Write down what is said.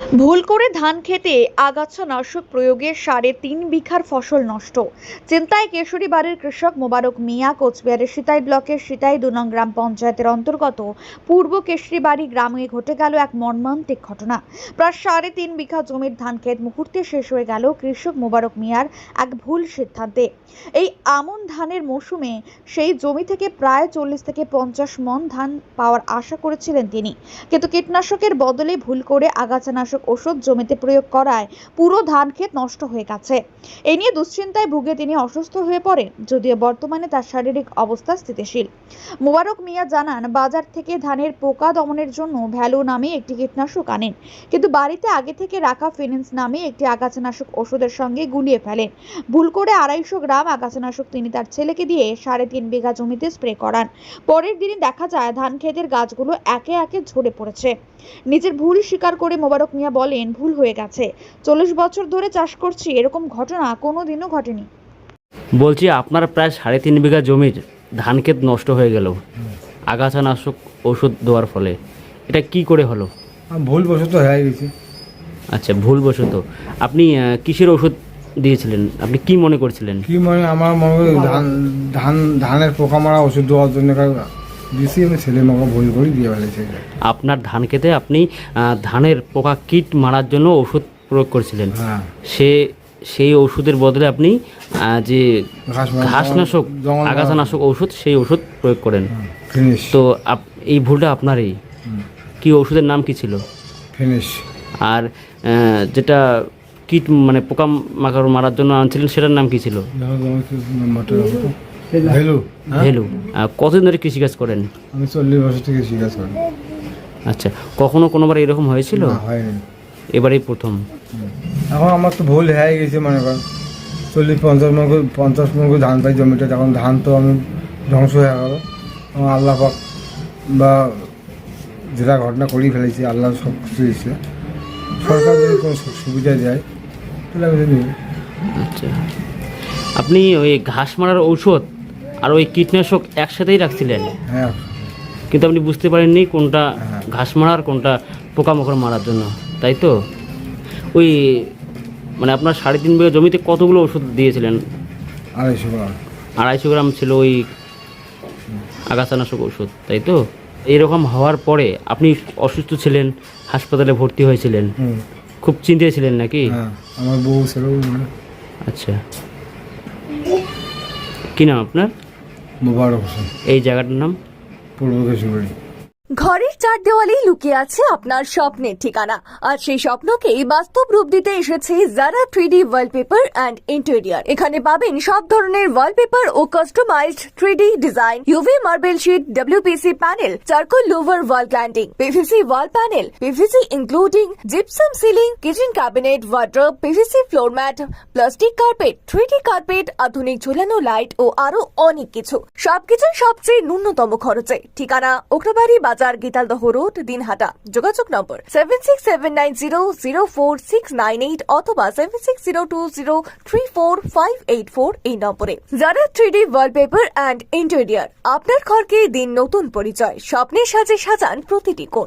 ভুল করে ধান খেতে আগাছা নাশক প্রয়োগে সাড়ে তিন বিঘার ফসল নষ্ট। চিন্তায় কেশরী বাড়ির কৃষক মোবারক মিয়া, কোচবিহারের সিতাই ব্লকের সিতাই দু নং গ্রাম পঞ্চায়েতের অন্তর্গত পূর্ব কেশরী বাড়ি গ্রামে ঘটে গেল এক মর্মান্তিক ঘটনা। প্রায় সাড়ে তিন বিঘা জমির ধান ক্ষেত মুহূর্তে শেষ হয়ে গেল কৃষক মোবারক মিয়ার এক ভুল সিদ্ধান্তে। এই আমন ধানের মৌসুমে সেই জমি থেকে প্রায় চল্লিশ থেকে পঞ্চাশ মন ধান পাওয়ার আশা করেছিলেন তিনি। কিন্তু কীটনাশকের বদলে ভুল করে আগাছানাশক ওষুধ জমিতে প্রয়োগ করায় পুরো ধান ক্ষেত নষ্ট হয়ে গেছে। এ নিয়ে দুশ্চিন্তায় ভুগে তিনি অসুস্থ হয়ে পড়েন, যদিও বর্তমানে তার শারীরিক অবস্থা স্থিতিশীল। মোবারক মিয়া জানান, বাজার থেকে ধানের পোকা দমনের জন্য ভ্যালু নামে একটি কীটনাশক আনেন, কিন্তু বাড়িতে আগে থেকে রাখা ফিনিন্স নামে একটি আগাছানাশক ওষুধের সঙ্গে গুলিয়ে ফেলেন। ভুল করে আড়াইশো গ্রাম আগাছানাশক তিনি তার ছেলেকে দিয়ে সাড়ে তিন বিঘা জমিতে স্প্রে করান। পরের দিনই দেখা যায়, ধান ক্ষেতের গাছগুলো একে একে ঝরে পড়েছে। নিজের ভুল স্বীকার করে মোবারক মিয়া বলেন ভুল হয়ে গেছে। চল্লিশ বছর ধরে চাষ করছি এরকম ঘটনা কোনোদিনও ঘটেনি। বলছি আপনার প্রায় সাড়ে তিন বিঘা জমির ধান ক্ষেত নষ্ট হয়ে গেল। আগাছানাশক ওষুধ দেওয়ার ফলে। এটা কি করে হলো? আমার ভুল বশত হয়ে গেছে। আচ্ছা ভুলবশত। আপনি আহ, কিসের ওষুধ দিয়েছিলেন? আপনি কি মনে করছিলেন? কি মানে আমার মনে হয় ধান ধান ধানের পোকা মারা ওষুধ দেওয়ার জন্য কার- আমি ছেলে মাকে দিয়ে আপনার ধান খেতে আপনি ধানের পোকা কীট মারার জন্য ওষুধ প্রয়োগ করেছিলেন। হ্যাঁ। সে সেই ওষুধের বদলে আপনি যে ঘাস ঘাসনাশক আগাছানাশক ওষুধ সেই ওষুধ প্রয়োগ করেন। তো এই ভুলটা আপনারই। কি ওষুধের নাম কি ছিল? ফিনিশ আর যেটা কীট মানে পোকা মাকড় মারার জন্য আনছিলেন সেটার নাম কি ছিল। ভেলু। হ্যাঁ? ভেলু। কতদিন ধরে কৃষিকাজ করেন? আমি চল্লিশ বছর থেকে করি। আচ্ছা কখনো কোনোবার এরকম হয়েছিল? না, হয়নি। এবারেই প্রথম। এখন আমার তো ভুল হয়ে গেছে মনে কর। চল্লিশ পঞ্চাশ মন পঞ্চাশ মন ধান পাই জমিটা এখন ধান তো আমি ধ্বংস হয়ে গেল। আমার আল্লাহ পাক বা যেটা ঘটনা করেই ফেলেছি আল্লাহ সব কিছু দিচ্ছে সরকার যদি কোনো সুবিধা দেয় তাহলে আমি আচ্ছা। আপনি ওই ঘাস মারার ঔষধ আর ওই কীটনাশক একসাথেই রাখছিলেন। হ্যাঁ। কিন্তু আপনি বুঝতে পারেননি কোনটা হ্যাঁ। ঘাস মারার কোনটা পোকামাকড় মারার জন্য। তাই তো? ওই মানে আপনার সাড়ে তিন বিঘা জমিতে কতগুলো ওষুধ দিয়েছিলেন? আড়াইশো গ্রাম। আড়াইশো গ্রাম ছিল ওই আগাছানাশক ওষুধ তাই তো? এরকম হওয়ার পরে আপনি অসুস্থ ছিলেন হাসপাতালে ভর্তি হয়েছিলেন। খুব চিন্তায় ছিলেন নাকি? হ্যাঁ আমার বউ আচ্ছা। কি নাম আপনার? মোবারক হোসেন। এই জায়গাটার নাম? পূর্ব কেশিবাড়ি ঘরের চার দেওয়ালেই লুকিয়ে আছে আপনার স্বপ্নের ঠিকানা। আর সেই স্বপ্নকেই বাস্তব রূপ দিতে এসেছে Zara three D wallpaper and interior এখানে পাবেন সব ধরনের ওয়ালপেপার ও customised three D design UV marble sheet WPC panel charcoal louver wall cladding PVC wall panel PVC including gypsum ceiling kitchen cabinet wardrobe PVC floor mat plastic carpet three D carpet আধুনিক ঝুলানো light ও আরও অনেক কিছু। সবকিছু সবচেয়ে ন্যূনতম খরচে। ঠিকানা ওকরাবাড়ি বাজার গীতালদহ রোড, দিনহাটা। যোগাযোগ নম্বর seven six seven nine zero zero four six nine eight অথবা seven six zero two zero three four five eight four এই নম্বরে। যারা থ্রিডি ওয়ালপেপার অ্যান্ড ইন্টেরিয়ার আপনার ঘরকে দিন নতুন পরিচয়। স্বপ্নের সাজে সাজান প্রতিটি কোণ।